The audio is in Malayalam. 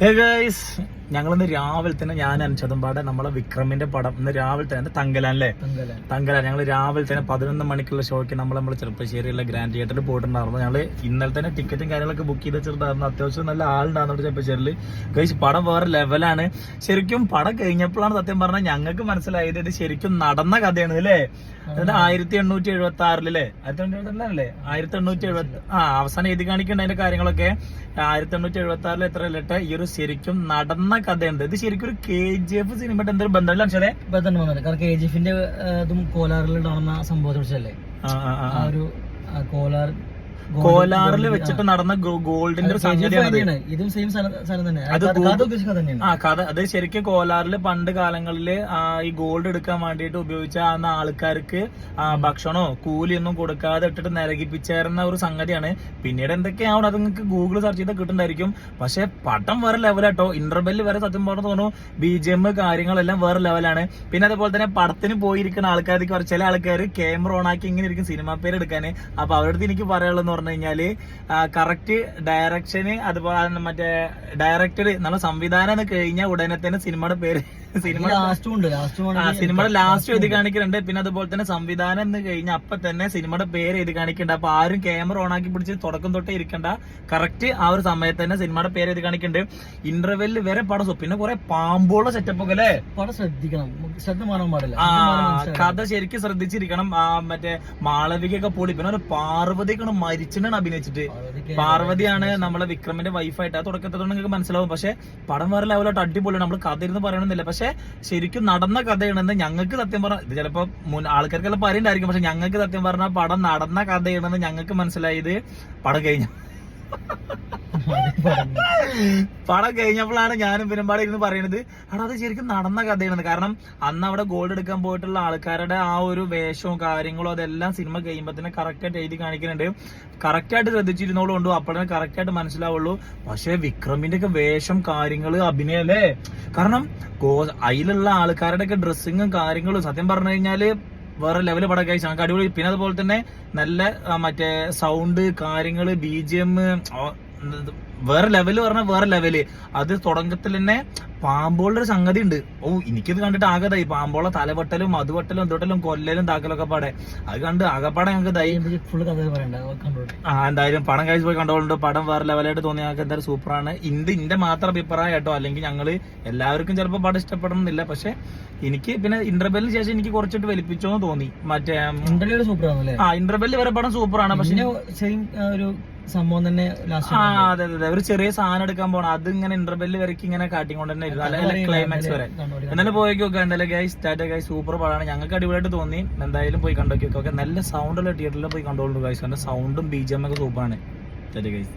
ഹേ ഗൈസ് ഞങ്ങളിന്ന് രാവിലെ തന്നെ ഞാൻ അൻഷതുംപാടെ നമ്മളെ വിക്രമിന്റെ പടം ഇന്ന് രാവിലെ തന്നെ തങ്കലാൻ അല്ലേ? തങ്കല തങ്കലാൻ. ഞങ്ങൾ രാവിലെ തന്നെ പതിനൊന്ന് മണിക്കുള്ള ഷോയ്ക്ക് നമ്മൾ നമ്മൾ ചെറുപ്പശ്ശേരിയുള്ള ഗ്രാൻഡ് തിയേറ്ററിൽ പോയിട്ടുണ്ടായിരുന്നു. ഞങ്ങൾ ഇന്നലെ തന്നെ ടിക്കറ്റും കാര്യങ്ങളൊക്കെ ബുക്ക് ചെയ്ത് വെച്ചിട്ടുണ്ടായിരുന്നു. അത്യാവശ്യം നല്ല ആളുണ്ടായിരുന്നു ചെറുപ്പശ്ശേരിയിൽ കഴിച്ച് പടം വേറെ ലെവലാണ് ശരിക്കും പടം കഴിഞ്ഞപ്പോഴാണ് സത്യം പറഞ്ഞാൽ ഞങ്ങൾക്ക് മനസ്സിലായത് ഇത് ശരിക്കും നടന്ന കഥയാണ് അല്ലേ? അതായത് ആയിരത്തി എണ്ണൂറ്റി എഴുപത്തി ആറിലല്ലേ ആയിരത്തി എണ്ണൂറ്റി എഴുപത്തി ആയിരത്തി എണ്ണൂറ്റി എഴുപത്തി ആ അവസാനം എഴുതി കാണിക്കേണ്ട അതിന്റെ കാര്യങ്ങളൊക്കെ. ആയിരത്തി എണ്ണൂറ്റി എഴുപത്തി ആറിൽ എത്ര ലിട്ട് ഈ ഒരു ശരിക്കും നടന്ന കഥയുണ്ട്. ഇത് ശരിക്കും ഒരു കെ ജി എഫ് സിനിമയുടെ എന്തൊരു ബന്ധമില്ല അക്ഷരേ? ബന്ധം വന്നത് കാരണം കെ ജി എഫിന്റെ ഇതും കോലാറിൽ ഉണ്ടാവുന്ന സംഭവത്തെ കുറിച്ചല്ലേ? ആ, ഒരു കോലാർ കോലാറിൽ വെച്ചിട്ട് നടന്ന ഗോൾഡിന്റെ അത് KGF സംഗതിയാണ് തന്നെയാണ്. ഇതും സെയിം സ്ഥലം തന്നെ. അത് കഥ ഗോ- ഉദ്ദേശിക്കുന്നത് തന്നെയാണ്. ആ കഥ അത് ശരിക്കും കോലാറിൽ പണ്ട് കാലങ്ങളിൽ ആ, ഈ ഗോൾഡ് എടുക്കാൻ വേണ്ടിയിട്ട് ഉപയോഗിച്ച അന്ന് ആൾക്കാർക്ക് ഭക്ഷണോ കൂലിയൊന്നും കൊടുക്കാതെ ഇട്ടിട്ട് നിരകിപ്പിച്ചേരുന്ന ഒരു സംഗതിയാണ്. പിന്നീട് എന്തൊക്കെയാവണം അത് നിങ്ങൾക്ക് ഗൂഗിൾ സെർച്ച് ചെയ്ത് കിട്ടുന്നുണ്ടായിരിക്കും പക്ഷെ പടം വേറെ ലെവലാട്ടോ ഇന്റർവെൽ വരെ സത്യം പറഞ്ഞു തോന്നുന്നു ബി ജി എം കാര്യങ്ങളെല്ലാം വേറെ ലെവലാണ് പിന്നെ അതുപോലെ തന്നെ പടത്തിന് പോയിരിക്കുന്ന ആൾക്കാർക്ക് ചില ആൾക്കാർ ക്യാമറ ഓൺ ആക്കി ഇങ്ങനെ ഇരിക്കും സിനിമ പേര് എടുക്കാൻ അപ്പൊ അവരുടെ എനിക്ക് പറയാനുള്ളതെന്ന് പറഞ്ഞു കഴിഞ്ഞാൽ കറക്റ്റ് ഡയറക്ഷന് അതുപോലെ മറ്റേ ഡയറക്ടർ നമ്മൾ സംവിധാനം കഴിഞ്ഞ കഴിഞ്ഞാൽ ഉടനെ തന്നെ സിനിമയുടെ പേര്. സിനിമ ലാസ്റ്റും ഉണ്ട് ലാസ്റ്റും ആ സിനിമയുടെ ലാസ്റ്റ് എഴുതി കാണിക്കുന്നുണ്ട് പിന്നെ അതുപോലെ തന്നെ സംവിധാനം എന്ന് കഴിഞ്ഞാൽ അപ്പൊ തന്നെ സിനിമയുടെ പേര് എഴുതി കാണിക്കണ്ട അപ്പൊ ആരും ക്യാമറ ഓൺ ആക്കി പിടിച്ച് തുടക്കം തൊട്ടേ ഇരിക്കണ്ട. കറക്റ്റ് ആ ഒരു സമയത്ത് തന്നെ സിനിമയുടെ പേര് എഴുതി കാണിക്കുന്നുണ്ട് ഇന്റർവെല്ലിൽ വരെ പടം. പിന്നെ കുറെ പാമ്പുള്ള സെറ്റപ്പ് ഒക്കെ അല്ലേ? പടം ശ്രദ്ധിക്കണം. ശ്രദ്ധ മാറാൻ പാടില്ല. കഥ ശരിക്കും ശ്രദ്ധിച്ചിരിക്കണം. ആ മറ്റേ മാളവികയൊക്കെ പൊളി. പിന്നെ ഒരു പാർവതിയൊക്കെ മരിച്ചിട്ടാണ് അഭിനയിച്ചിട്ട്. പാർവതിയാണ് നമ്മളെ വിക്രമിന്റെ വൈഫായിട്ട് ആ തുടക്കത്തോടെ നിങ്ങൾക്ക് മനസ്സിലാവും. പക്ഷെ പടം വേറെ ലെവലോട്ട് അടിപൊളിയാണ്. നമ്മൾ കഥ ഇരുന്ന് പറയണമെന്നില്ല പക്ഷെ ശരിക്കും നടന്ന കഥയാണെന്ന് ഞങ്ങൾക്ക് സത്യം പറഞ്ഞ ഇത് ചിലപ്പോ ആൾക്കാർക്കെല്ലാം പറയുന്നുണ്ടായിരിക്കും പക്ഷെ ഞങ്ങൾക്ക് സത്യം പറഞ്ഞ പടം നടന്ന കഥയാണെന്ന് ഞങ്ങൾക്ക് മനസ്സിലായത് പടം കഴിഞ്ഞ. പടം കഴിഞ്ഞപ്പോഴാണ് ഞാനും പിന്നമ്പാടെ ഇരുന്ന് പറയുന്നത് അവിടെ അത് ശരിക്കും നടന്ന കഥയാണ് കാരണം അന്ന് അവിടെ ഗോൾഡ് എടുക്കാൻ പോയിട്ടുള്ള ആൾക്കാരുടെ ആ ഒരു വേഷവും കാര്യങ്ങളും അതെല്ലാം സിനിമ കഴിയുമ്പോൾ തന്നെ കറക്റ്റ് ആയിട്ട് എഴുതി കാണിക്കുന്നുണ്ട്. കറക്റ്റായിട്ട് ശ്രദ്ധിച്ചിരുന്നോളൂ ഉണ്ടോ അപ്പോഴേ കറക്റ്റ് ആയിട്ട് മനസ്സിലാവുള്ളൂ. പക്ഷേ വിക്രമിന്റെ ഒക്കെ വേഷം കാര്യങ്ങൾ അഭിനയം അല്ലേ? കാരണം അതിലുള്ള ആൾക്കാരുടെ ഒക്കെ ഡ്രസ്സിങ്ങും കാര്യങ്ങളും സത്യം പറഞ്ഞു കഴിഞ്ഞാൽ വേറെ ലെവൽ പടം കഴിച്ചു നമുക്ക് അടിപൊളി. പിന്നെ അതുപോലെ തന്നെ നല്ല മറ്റേ സൗണ്ട് കാര്യങ്ങൾ ബി ജി എം വേറെ ലെവൽ പറഞ്ഞാൽ വേറെ ലെവൽ അത് തുടക്കത്തിൽ തന്നെ പാമ്പോളുടെ ഒരു സംഗതി ഉണ്ട് ഓ എനിക്കിത് കണ്ടിട്ട് ആകെ ആകതായി. പാമ്പോളെ തലവെട്ടലും അതുവെട്ടലും ഇതുവെട്ടലും കൊല്ലലും താക്കലൊക്കെ പാടെ. അത് കണ്ട് ആകെപ്പാടെ ഞങ്ങൾക്ക് ഇതായി. അത് ആ എന്തായാലും പണം കഴിച്ച് പോയി കണ്ടോളുണ്ട്. പടം വേറെ ലെവലായിട്ട് തോന്നി ഞങ്ങൾക്ക് എന്തായാലും സൂപ്പറാണ് ഇത് ഇന്റെ മാത്രം അഭിപ്രായം കേട്ടോ. അല്ലെങ്കിൽ ഞങ്ങൾ എല്ലാവർക്കും ചിലപ്പോൾ പടം ഇഷ്ടപ്പെടണമെന്നില്ല. പക്ഷെ എനിക്ക് പിന്നെ ഇന്റർവെല്ലിന് ശേഷം എനിക്ക് കുറച്ചിട്ട് വലിപ്പിച്ചോന്ന് തോന്നി. മറ്റേ ആ ഇന്റർവെല്ല് വരെ പടം സൂപ്പറാണ് പക്ഷെ ഒരു സംഭവം തന്നെ ലാസ്റ്റ് ആ അതെ അതെ അതെ. ഒരു ചെറിയ സാധനം എടുക്കാൻ പോണം. അത് ഇങ്ങനെ ഇന്റർവെല്ല് വരയ്ക്ക് ഇങ്ങനെ കാട്ടിക്കൊണ്ട് തന്നെ ഇരുന്നു ക്ലൈമാക്സ് വരെ. എന്നാലും പോയി നോക്കാം എന്തായാലും ഗൈസ് ടാറ്റ ഗൈസ് സൂപ്പർ പടമാണ് ഞങ്ങൾക്ക് അടിപൊളിയായിട്ട് തോന്നി. എന്തായാലും പോയി കണ്ടോക്കി. ഓക്കെ നല്ല സൗണ്ടുള്ള തിയേറ്ററിൽ പോയി കണ്ടോളൂ ഗൈസ് കാരണം സൗണ്ടും ബി ജി എം ഒക്കെ സൂപ്പറാണ് ടാറ്റ ഗൈസ്